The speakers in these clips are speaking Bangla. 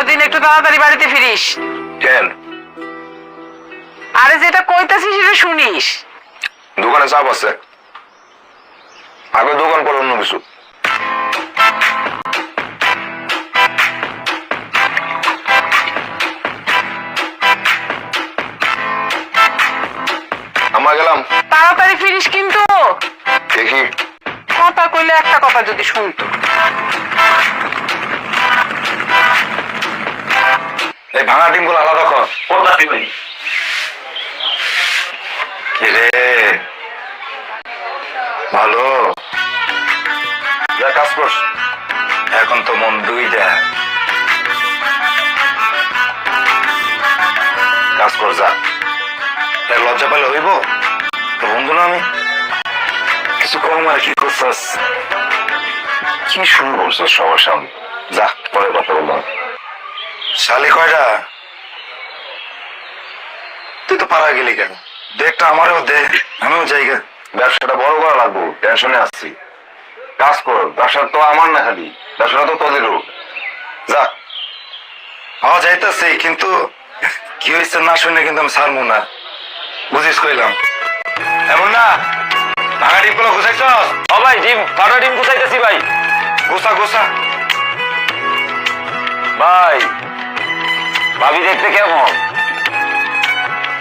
পরদিন একটু তাড়াতাড়ি বাড়িতে ফিরিস। কেন? আরে যেটা সেটা শুনিস। দোকানে চাপ আছে। আগে দোকান পর অন্য কিছু। আমরা গেলাম। তাড়াতাড়ি ফিরিস কিন্তু। দেখি। কথা কইলে একটা কথা যদি শুনতো। এই ভাঙা ডিমগুলো আলাদা কর কোনটা কিরে ভালো। যা, কাজ করস এখন তো মন দুইটা। কাজ কর, যা। তাই লজ্জা পেলে হইব? তো বন্ধু না আমি? কিছু কম আর কি করছস? কি শুরু করছস সবার সামনে? যা, পরে কথা বললাম শালি কয়টা? তুই তো গেলি কেন? দেখটা আমারও দে আমিও জায়গা ব্যবসাটা বড় করা লাগবো টেনশনে আসছি কাজ কর ব্যবসা তো আমার না খালি ব্যবসাটা তো তোদেরও। যা। যাইতেছে কিন্তু কি হয়েছে না শুনে কিন্তু আমি ছাড়বো না। বুঝিস কইলাম। এমন না ভাঙা ডিমগুলো ও ভাই ডিম ফাটা ডিম কোথাইতেছি ভাই। গোসা গোসা ভাই ভাবি দেখতে কেমন?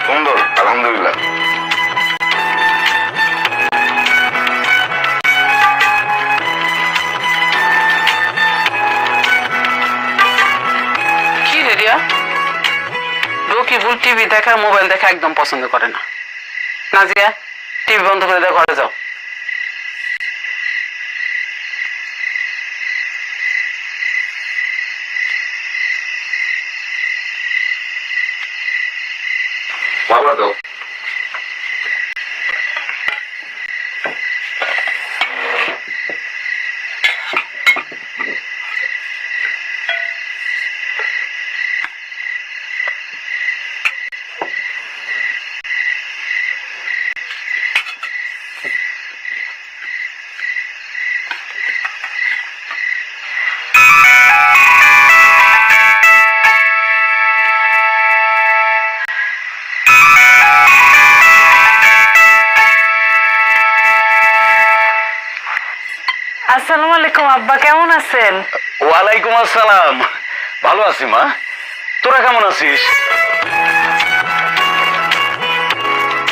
সুন্দর, আলহামদুলিল্লাহ। রকিবুল টিভি দেখা মোবাইল দেখা একদম পছন্দ করে না। নাজিয়া, টিভি বন্ধ করে দেওয়া ঘরে যাও। বাবা আসসালামু আলাইকুম আব্বা কেমন আছেন? ওয়ালাইকুম আসসালাম। ভালো আছি মা। তোরা কেমন আছিস?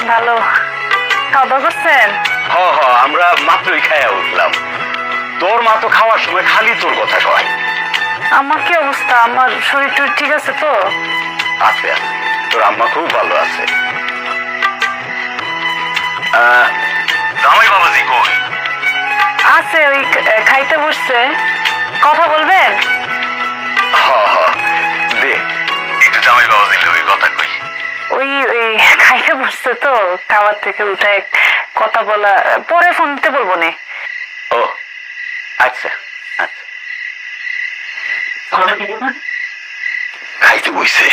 ভালো। খাওয়া দাওয়া করছেন? হ হ আমরা মাত্রই খাইয়া উঠলাম। তোর মা তো খাওয়ার সময় খালি তোর কথা কয়। আমার কি অবস্থা? আমার শরীর ঠিক আছে তো? আছে। তোর আম্মা খুব ভালো আছে। খাইতে কথা বলবেন? হ হ। দে একটু জামাই বাবাজির লগে কথা কই। ওই ওই খাইতে বসছে তো খাবার থেকে উঠে কথা বলা পরে ফোন দিতে বলব নে। ও আচ্ছা আচ্ছা। খাইতে বইছে।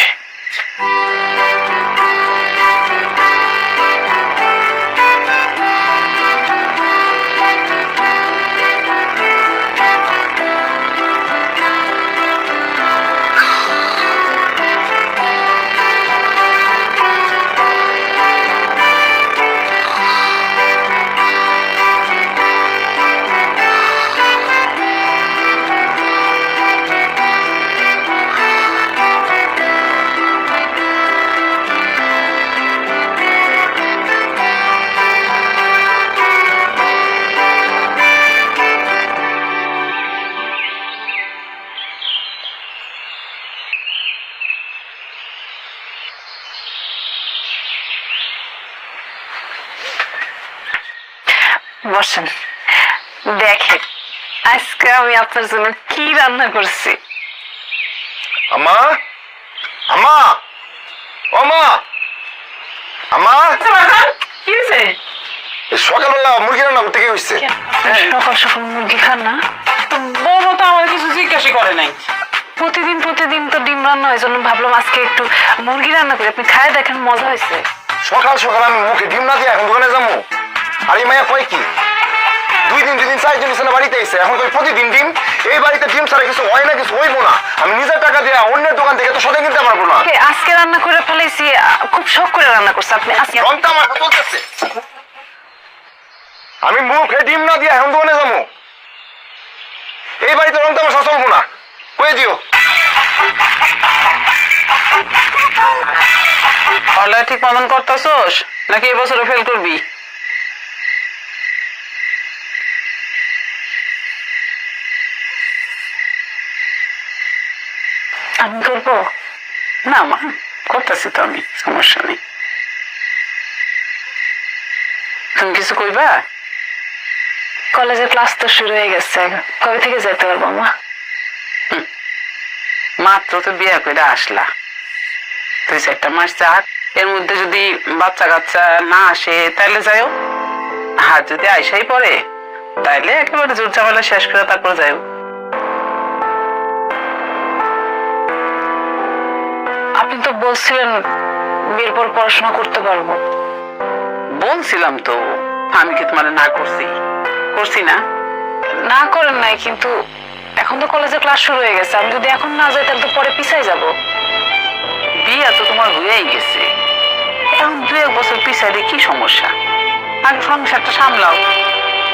বসেন। দেখেন আজকে আমি আপনার জন্য কি রান্না করছি। আম্মা? আম্মা? ও মা? কি হয়েছে? সকালবেলা মুরগি রান্না করতে কি হয়েছে সকাল সকাল মুরগি খান না? বড় তো আমার কিছু জিজ্ঞাসা করে নাই। প্রতিদিন প্রতিদিন তো ডিম রান্না হয় জন্য ভাবলাম আজকে একটু মুরগি রান্না করি। আপনি খায় দেখেন মজা হয়েছে সকাল সকাল আমি মুখে ডিম না দিয়ে এখন দোকানে যাব। আর এই মায়া কয় কি? দুই দিন দুই দিন চারজন এসে বাড়িতে এসে এখন কই প্রতিদিন ডিম? এই বাড়িতে ডিম ছাড়া কিছু হয় না কিছু হইবো না। আমি নিজের টাকা দিয়ে অন্যের দোকান থেকে তো সদাই কিনতে পারব না। আজকে রান্না করে ফেলেছি খুব শখ করে রান্না করছে আপনি। আজকে রংটা আমার চলতেছে। আমি মুখে ডিম না দিয়ে এখন দোকানে যাব। এই বাড়িতে রং তামাশা চলবো না। কয়ে দিও। ঠিক মতন করতেছোস? নাকি এবছরে ফেল করবি? আমি করব না মা করতেছি তো আমি সমস্যা নেই। তুমি কিছু কইবা? কলেজের ক্লাস তো শুরু হয়ে গেছে কবে থেকে যেতে পারব মা? মাত্র তো বিয়ে করে আসলা। দুই চারটা মাস যাক এর মধ্যে যদি বাচ্চা কাচ্চা না আসে তাহলে যাইও। আর যদি আইসাই পরে তাইলে একেবারে জোর ঝামেলা শেষ করে তারপর যাইও। আপনি তো বলছিলেন বিয়ের পর পড়াশোনা করতে পারব। বলছিলাম তো আমি কি তোমার না করছি? করছি না? না করেন নাই কিন্তু এখন তো কলেজে ক্লাস শুরু হয়ে গেছে। আমি যদি এখন না যাই তাহলে তো পরে পিছাই যাব। বিয়ে তো তোমার হয়েই গেছে। এখন দু এক বছর পিছাইলে কি সমস্যা? আগে সংসারটা সামলাও।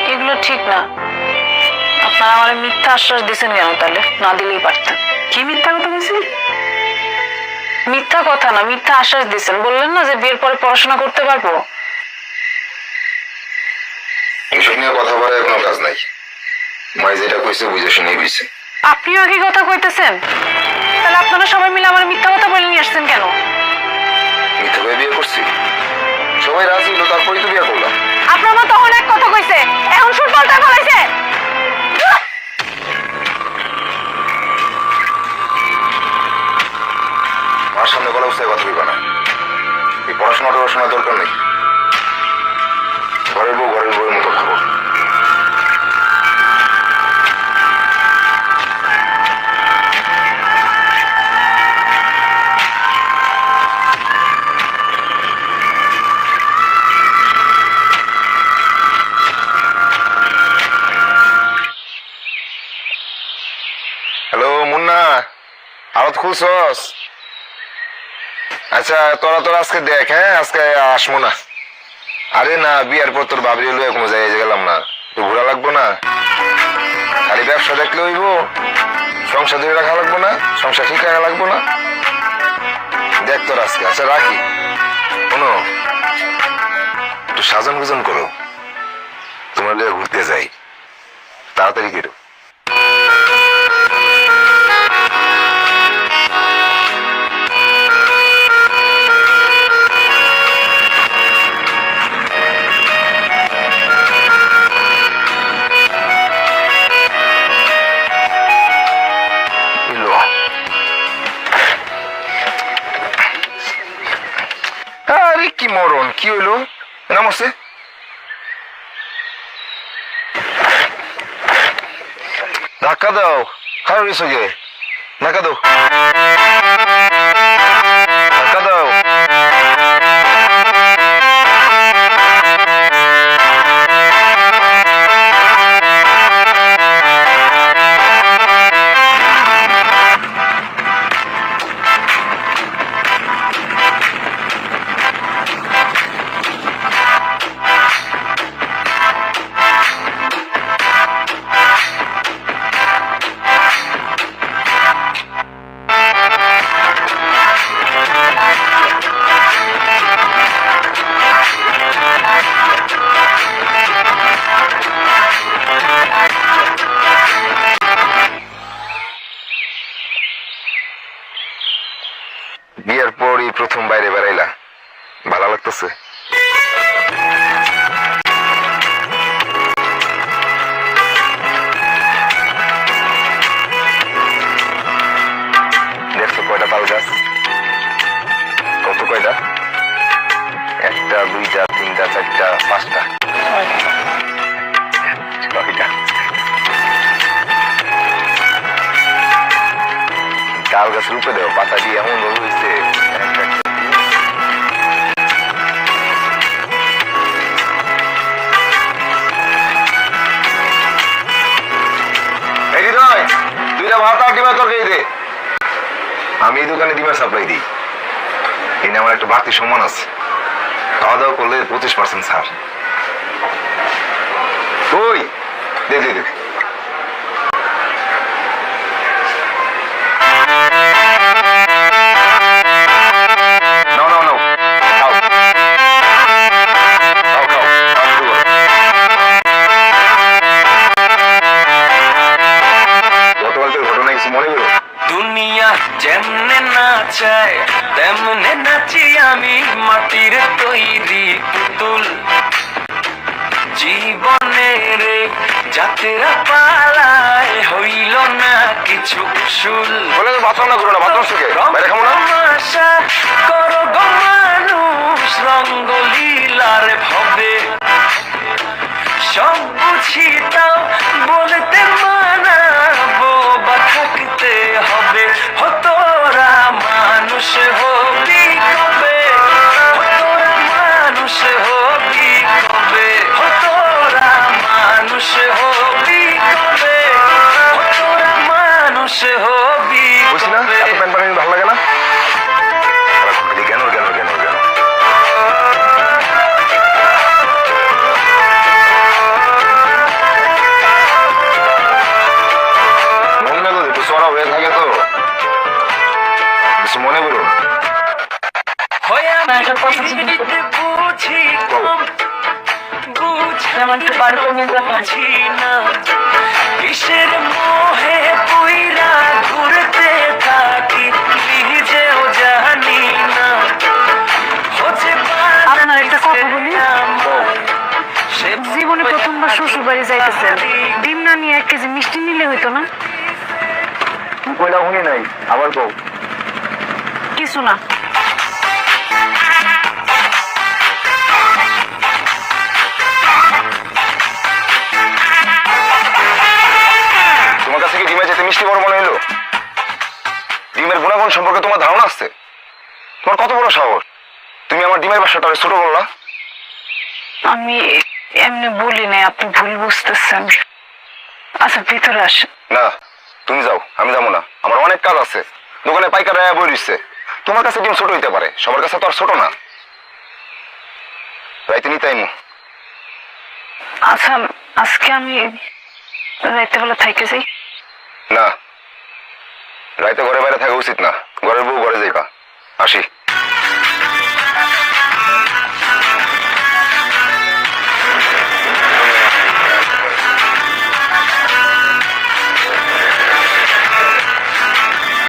এগুলো ঠিক না। আপনারা আমার মিথ্যা আশ্বাস দিচ্ছেন কেন তাহলে? না দিলেই পারতেন। কি মিথ্যা কথা বলছি? মিথ্যা কথা না মিথ্যা আশ্বাস দিচ্ছেন বললেন না যে বিয়ের পরে পড়াশোনা করতে পারব? এসব নিয়ে কথা বলার কোনো কাজ নাই। মাই যেটা কইছে বুঝে শুনে বুঝছে আপনিও একই কথা কইতেছেন? তাহলে আপনারা সবাই মিলে আমার মিথ্যা কথা বলে নিয়ে আসছেন কেন? মিথ্যা করে বিয়ে করছি? সবাই রাজি হলো তারপরেই তো বিয়ে করলাম। আপনার মা তখন এক কথা কইছে। এখন সুর পাল্টা ফেলাইছে। মার সামনে বলা উচিত কথা বলবা না। এই পড়াশোনা টড়াশোনার দরকার নেই। ঘরের বউ ঘরের বউয়ের মতো খাব। হ্যালো, মুন্না। আরত খুলছস? আচ্ছা তোরা তোরা আজকে দেখ হ্যাঁ? আজকে আসব না। আরে না, বিয়ার পর তোর বাবরি হলো কোনো জায়গায় গেলাম না। তো ঘোরা লাগবো না? খালি ব্যবসা দেখলে হইব। সংসার ধরে রাখা লাগবো না? সংসার ঠিক রাখা লাগবো না? দেখ তোর আজকে আচ্ছা রাখি। শোনো, একটু সাজন গুজন করো। তোমার ঘুরতে যাই। তাড়াতাড়ি কেটো ধাক্কা দাও খারাপ হয়েছে গে বিয়ের পরই প্রথম বাইরে বেড়াইলা। ভালো লাগতেছে। দেখছ কয়টা তাল গাছ? কত কয়টা? একটা, দুইটা, তিনটা, চারটা, পাঁচটা। গাছের উপরে দেওয়া পাতা দিয়ে এমন হয়েছে আমি এই দোকানে ডিমের সাপ্লাই দিই। এনে আমার একটা বাড়তি সম্মান আছে। খাওয়া দাওয়া করলে পঁচিশ পার্সেন্ট ছাড়। ওই, দেখ দে নাচায় তেমনে নাচি আমি মাটির তৈরি পুতুল। জীবনের যাত্রা পালায় হইল না কিছু শুল বলে তো বাথরুম না করো না বাথরুম সুখে বাইরে খাব না। করো গো মানুষ রঙ্গলীলার ভবে। সব বুঝি তাও বলতে মানাবো বুঝি না কিসের মোহে পুইরা ঘুরতে থাকি নিজেও জানি না। হচ্ছে আপনার একটা কথা বলি? জীবনে প্রথমবার শ্বশুর বাড়ি যাইতেছেন ডিম না নিয়ে এক কেজি মিষ্টি নিলে হইতো না? কইলা শুনি নাই। আবার কও। কিছু না। মিষ্টি বড় মনে হলো ডিমের গুণাগুণ সম্পর্কে তোমার ধারণা আছে? তোমার কত বড় সাহস? তুমি আমার ডিমের বাসাটা ছোট বললা আমি এমনি বলি নাই আপনি ভুল বুঝতেছেন। আচ্ছা ভিতরে আসেন। না তুমি যাও আমি যাব না। আমার অনেক কাজ আছে। দোকানে পাইকার রায়া বই দিচ্ছে তোমার কাছে ডিম ছোট হইতে পারে সবার কাছে তো আর ছোট না। রাইতে নিতাইমু আচ্ছা আজকে আমি রাইতে বেলা থাইকে যাই। না। রাইতে ঘরে বাইরে থাকা উচিত না। ঘরের বউ ঘরে যাইবা। আসি।